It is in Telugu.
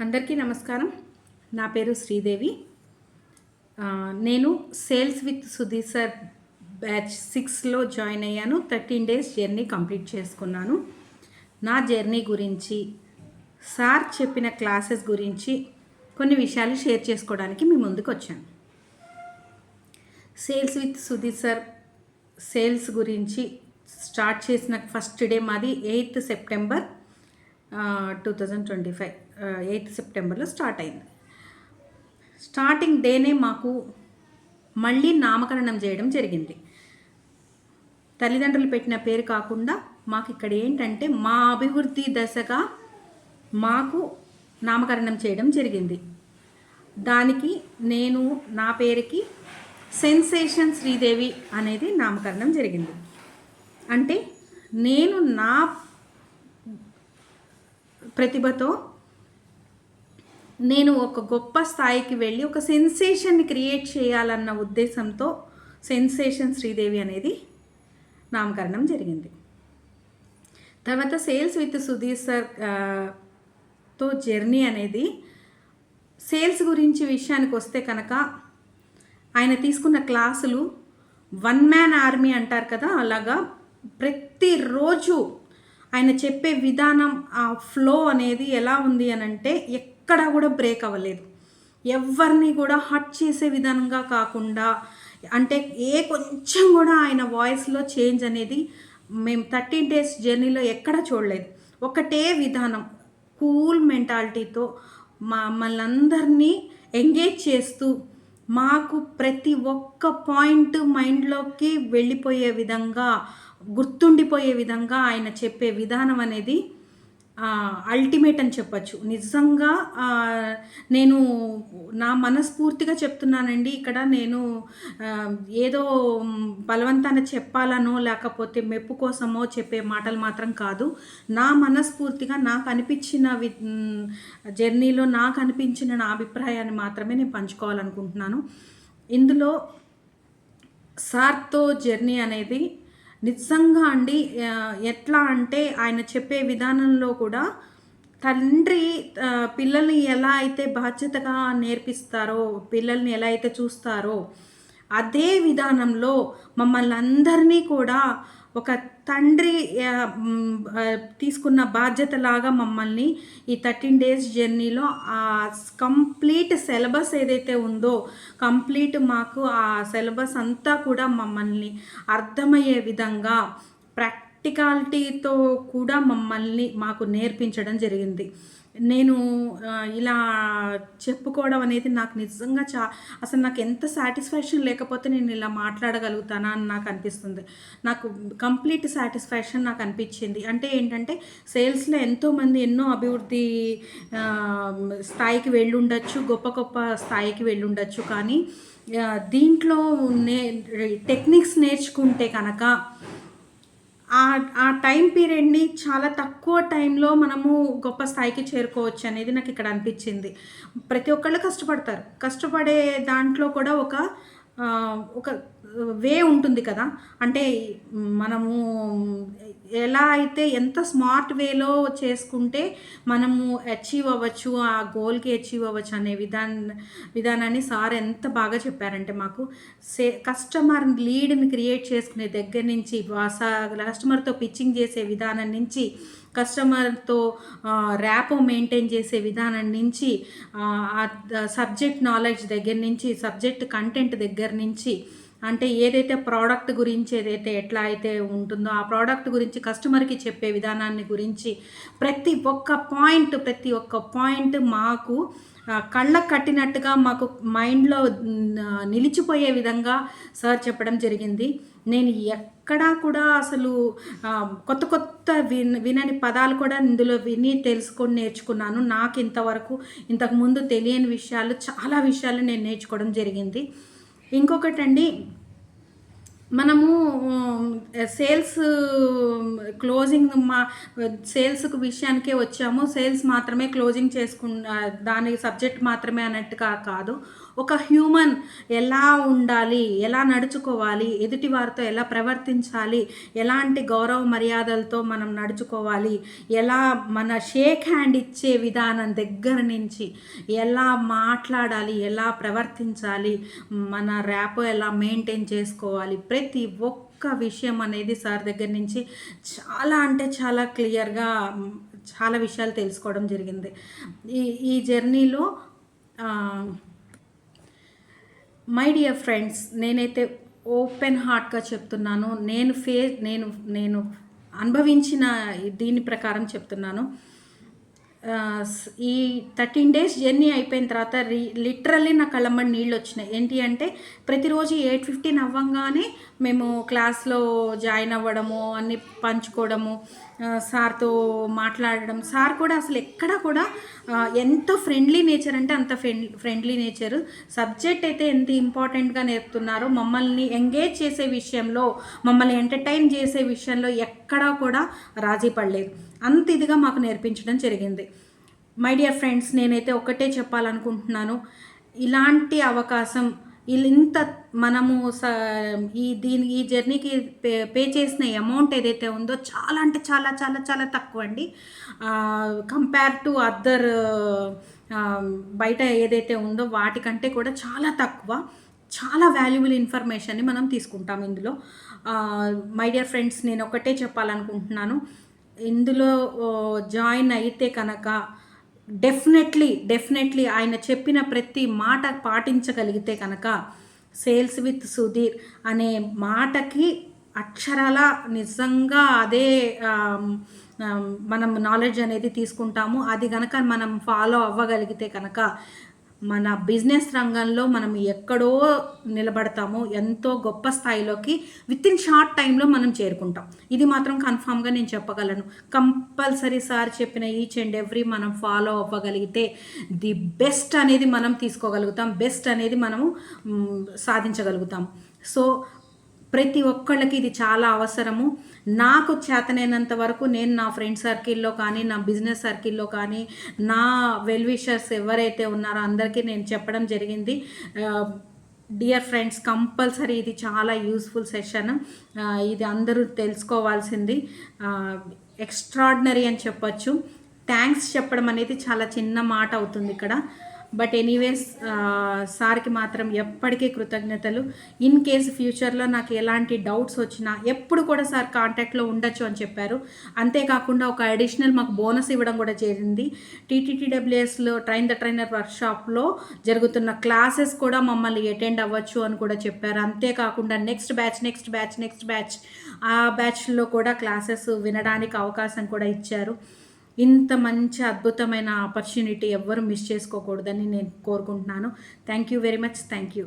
అందరికీ నమస్కారం. నా పేరు శ్రీదేవి. నేను sales with Sudheer sir batch సిక్స్లో జాయిన్ అయ్యాను. థర్టీన్ డేస్ జర్నీ కంప్లీట్ చేసుకున్నాను. నా జర్నీ గురించి సార్ చెప్పిన క్లాసెస్ గురించి కొన్ని విషయాలు షేర్ చేసుకోవడానికి మీ ముందుకు వచ్చాను. Sales with Sudheer sir sales గురించి స్టార్ట్ చేసిన ఫస్ట్ డే మాది eighth September two thousand twenty five. Eighth సెప్టెంబర్లో స్టార్ట్ అయింది. స్టార్టింగ్ డేనే మాకు మళ్ళీ నామకరణం చేయడం జరిగింది. తల్లిదండ్రులు పెట్టిన పేరు కాకుండా మాకు ఇక్కడ ఏంటంటే మా అభివృద్ధి దశగా మాకు నామకరణం చేయడం జరిగింది. దానికి నేను నా పేరుకి సెన్సేషన్ శ్రీదేవి అనేది నామకరణం జరిగింది. అంటే నేను నా ప్రతిభతో నేను ఒక గొప్ప స్థాయికి వెళ్ళి ఒక సెన్సేషన్ని క్రియేట్ చేయాలన్న ఉద్దేశంతో సెన్సేషన్ శ్రీదేవి అనేది నామకరణం జరిగింది. తర్వాత సేల్స్ విత్ సుధీర్ సార్తో జర్నీ అనేది సేల్స్ గురించి విషయానికి వస్తే కనుక ఆయన తీసుకున్న క్లాసులు వన్ మ్యాన్ ఆర్మీ అంటారు కదా అలాగా ప్రతిరోజు ఆయన చెప్పే విధానం ఆ ఫ్లో అనేది ఎలా ఉంది అని అంటే ఎక్కడా కూడా బ్రేక్ అవ్వలేదు. ఎవరిని కూడా హట్ చేసే విధంగా కాకుండా అంటే ఏ కొంచెం కూడా ఆయన వాయిస్లో చేంజ్ అనేది మేము థర్టీన్ డేస్ జర్నీలో ఎక్కడ చూడలేదు. ఒకటే విధానం కూల్ మెంటాలిటీతో మమ్మల్ని అందరినీ ఎంగేజ్ చేస్తూ మాకు ప్రతి ఒక్క పాయింట్ మైండ్లోకి వెళ్ళిపోయే విధంగా గుర్తుండిపోయే విధంగా ఆయన చెప్పే విధానం అనేది అల్టిమేట్ అని చెప్పచ్చు. నిజంగా నేను నా మనస్ఫూర్తిగా చెప్తున్నానండి. ఇక్కడ నేను ఏదో బలవంతాన చెప్పాలనో లేకపోతే మెప్పు కోసమో చెప్పే మాటలు మాత్రం కాదు. నా మనస్ఫూర్తిగా నాకు అనిపించిన వి జర్నీలో నాకు అనిపించిన నా అభిప్రాయాన్ని మాత్రమే నేను పంచుకోవాలనుకుంటున్నాను. ఇందులో సార్తో జర్నీ అనేది నిజంగా అండి ఎట్లా అంటే ఆయన చెప్పే విధానంలో కూడా తండ్రి పిల్లల్ని ఎలా అయితే బాధ్యతగా నేర్పిస్తారో పిల్లల్ని ఎలా అయితే చూస్తారో అదే విధానంలో మమ్మల్ని అందరినీ కూడా ఒక తండ్రి తీసుకున్న బాధ్యత లాగా తీసుకున్న బాధ్యతలాగా మమ్మల్ని ఈ థర్టీన్ డేస్ జర్నీలో ఆ కంప్లీట్ సిలబస్ ఏదైతే ఉందో కంప్లీట్ మాకు ఆ సిలబస్ అంతా కూడా మమ్మల్ని అర్థమయ్యే విధంగా ప్రాక్టికాలిటీతో కూడా మమ్మల్ని మాకు నేర్పించడం జరిగింది. నేను ఇలా చెప్పుకోవడం అనేది నాకు నిజంగా చా అసలు నాకు ఎంత సాటిస్ఫాక్షన్ లేకపోతే నేను ఇలా మాట్లాడగలుగుతానా అని నాకు అనిపిస్తుంది. నాకు కంప్లీట్ సాటిస్ఫాక్షన్ నాకు అనిపించింది. అంటే ఏంటంటే సేల్స్లో ఎంతోమంది ఎన్నో అభివృద్ధి స్థాయికి వెళ్ళుండొచ్చు గొప్ప గొప్ప స్థాయికి వెళ్ళుండొచ్చు. కానీ దీంట్లో నే టెక్నిక్స్ నేర్చుకుంటే కనుక ఆ ఆ టైం పీరియడ్ని చాలా తక్కువ టైంలో మనము గొప్ప స్థాయికి చేరుకోవచ్చు అనేది నాకు ఇక్కడ అనిపించింది. ప్రతి ఒక్కళ్ళు కష్టపడతారు. కష్టపడే దాంట్లో కూడా ఒక ఒక వే ఉంటుంది కదా. అంటే మనము ఎలా అయితే ఎంత స్మార్ట్ వేలో చేసుకుంటే మనము అచీవ్ అవ్వచ్చు ఆ గోల్కి అచీవ్ అవ్వచ్చు అనే విధాన విధానాన్ని సార్ ఎంత బాగా చెప్పారంటే మాకు సే కస్టమర్ లీడ్ని క్రియేట్ చేసుకునే దగ్గర నుంచి కస్టమర్తో పిచ్చింగ్ చేసే విధానం నుంచి కస్టమర్తో ర్యాపో మెయింటైన్ చేసే విధానం నుంచి సబ్జెక్ట్ నాలెడ్జ్ దగ్గర నుంచి సబ్జెక్ట్ కంటెంట్ దగ్గర నుంచి అంటే ఏదైతే ప్రోడక్ట్ గురించి ఏదైతే ఎట్లా అయితే ఉంటుందో ఆ ప్రోడక్ట్ గురించి కస్టమర్కి చెప్పే విధానాన్ని గురించి ప్రతి ఒక్క పాయింట్ ప్రతి ఒక్క పాయింట్ మాకు కళ్ళకు కట్టినట్టుగా మాకు మైండ్లో నిలిచిపోయే విధంగా సార్ చెప్పడం జరిగింది. నేను ఎక్కడా కూడా అసలు కొత్త కొత్త విన్ వినని పదాలు కూడా ఇందులో విని తెలుసుకొని నేర్చుకున్నాను. నాకు ఇంతవరకు ఇంతకుముందు తెలియని విషయాలు చాలా విషయాలు నేను నేర్చుకోవడం జరిగింది. ఇంకొకటండి మనము సేల్స్ క్లోజింగ్ మా సేల్స్కు విషయానికే వచ్చాము. సేల్స్ మాత్రమే క్లోజింగ్ చేసుకున్న దాని సబ్జెక్ట్ మాత్రమే అన్నట్టుగా కాదు. ఒక హ్యూమన్ ఎలా ఉండాలి ఎలా నడుచుకోవాలి ఎదుటి వారితో ఎలా ప్రవర్తించాలి ఎలాంటి గౌరవ మర్యాదలతో మనం నడుచుకోవాలి ఎలా మన షేక్ హ్యాండ్ ఇచ్చే విధానం దగ్గర నుంచి ఎలా మాట్లాడాలి ఎలా ప్రవర్తించాలి మన ర్యాప్ ఎలా మెయింటైన్ చేసుకోవాలి ప్రతి ఒక్క విషయం అనేది సార్ దగ్గర నుంచి చాలా అంటే చాలా క్లియర్గా చాలా విషయాలు తెలుసుకోవడం జరిగింది. ఈ ఈ జర్నీలో మై డియర్ ఫ్రెండ్స్ నేనైతే ఓపెన్ హార్ట్గా చెప్తున్నాను. నేను ఫే నేను నేను అనుభవించిన దీని ప్రకారం చెప్తున్నాను. ఈ థర్టీన్ డేస్ జర్నీ అయిపోయిన తర్వాత రి లిటరల్లీ నా కళ్ళమ్మడి నీళ్ళు వచ్చినాయి. ఏంటి అంటే ప్రతిరోజు ఎయిట్ ఫిఫ్టీన్ అవ్వంగానే మేము క్లాస్లో జాయిన్ అవ్వడము అన్నీ పంచుకోవడము సార్తో మాట్లాడడం. సార్ కూడా అసలు ఎక్కడ కూడా ఎంత ఫ్రెండ్లీ నేచర్ అంటే అంత ఫ్రెండ్ ఫ్రెండ్లీ నేచర్ సబ్జెక్ట్ అయితే ఎంత ఇంపార్టెంట్గా నేర్పుతున్నారో మమ్మల్ని ఎంగేజ్ చేసే విషయంలో మమ్మల్ని ఎంటర్టైన్ చేసే విషయంలో ఎక్కడా కూడా రాజీ పడలేదు. అంత ఇదిగా మాకు నేర్పించడం జరిగింది. మై డియర్ ఫ్రెండ్స్ నేనైతే ఒకటే చెప్పాలనుకుంటున్నాను. ఇలాంటి అవకాశం ఇంత మనము స ఈ దీని ఈ జర్నీకి పే పే చేసిన అమౌంట్ ఏదైతే ఉందో చాలా అంటే చాలా చాలా చాలా తక్కువ అండి. కంపేర్ టు అదర్ బయట ఏదైతే ఉందో వాటికంటే కూడా చాలా తక్కువ. చాలా వాల్యుబుల్ ఇన్ఫర్మేషన్ని మనం తీసుకుంటాం ఇందులో. మై డియర్ ఫ్రెండ్స్ నేను ఒకటే చెప్పాలనుకుంటున్నాను. ఇందులో జాయిన్ అయితే కనుక డెఫినెట్లీ డెఫినెట్లీ ఆయన చెప్పిన ప్రతి మాట పాటించగలిగితే కనుక సేల్స్ విత్ సుధీర్ అనే మాటకి అక్షరాల నిజంగా అదే మనం నాలెడ్జ్ అనేది తీసుకుంటాము. అది కనుక మనం ఫాలో అవ్వగలిగితే కనుక మన బిజినెస్ రంగంలో మనం ఎక్కడో నిలబడతామో ఎంతో గొప్ప స్థాయిలోకి విత్ ఇన్ షార్ట్ టైంలో మనం చేరుకుంటాం. ఇది మాత్రం కన్ఫామ్గా నేను చెప్పగలను. కంపల్సరీ సార్ చెప్పిన ఈచ్ అండ్ ఎవ్రీ మనం ఫాలో అవ్వగలిగితే ది బెస్ట్ అనేది మనం తీసుకోగలుగుతాం. బెస్ట్ అనేది మనము సాధించగలుగుతాం. సో ప్రతి ఒక్కళ్ళకి ఇది చాలా అవసరము. నాకు చేతనైనంత వరకు నేను నా ఫ్రెండ్ సర్కిల్లో కానీ నా బిజినెస్ సర్కిల్లో కానీ నా వెల్విషర్స్ ఎవరైతే ఉన్నారో అందరికీ నేను చెప్పడం జరిగింది. డియర్ ఫ్రెండ్స్ కంపల్సరీ ఇది చాలా యూస్ఫుల్ సెషన్. ఇది అందరూ తెలుసుకోవాల్సింది. ఎక్స్ట్రాడినరీ అని చెప్పొచ్చు. థ్యాంక్స్ చెప్పడం అనేది చాలా చిన్న మాట అవుతుంది ఇక్కడ. బట్ ఎనీవేస్ సార్కి మాత్రం ఎప్పటికీ కృతజ్ఞతలు. ఇన్ కేస్ ఫ్యూచర్లో నాకు ఎలాంటి డౌట్స్ వచ్చినా ఎప్పుడు కూడా సార్ కాంటాక్ట్లో ఉండొచ్చు అని చెప్పారు. అంతేకాకుండా ఒక అడిషనల్ మాకు బోనస్ ఇవ్వడం కూడా జరిగింది. టీటీటీడబ్ల్యూఎస్లో ట్రైన్ ద ట్రైనర్ వర్క్షాప్లో జరుగుతున్న క్లాసెస్ కూడా మమ్మల్ని అటెండ్ అవ్వచ్చు అని కూడా చెప్పారు. అంతేకాకుండా next batch next batch next batch ఆ బ్యాచ్లో కూడా క్లాసెస్ వినడానికి అవకాశం కూడా ఇచ్చారు. ఇంత మంచి అద్భుతమైన ఆపర్చునిటీ ఎవ్వరు మిస్ చేసుకోకూడదని నేను కోరుకుంటున్నాను. Thank you very much thank you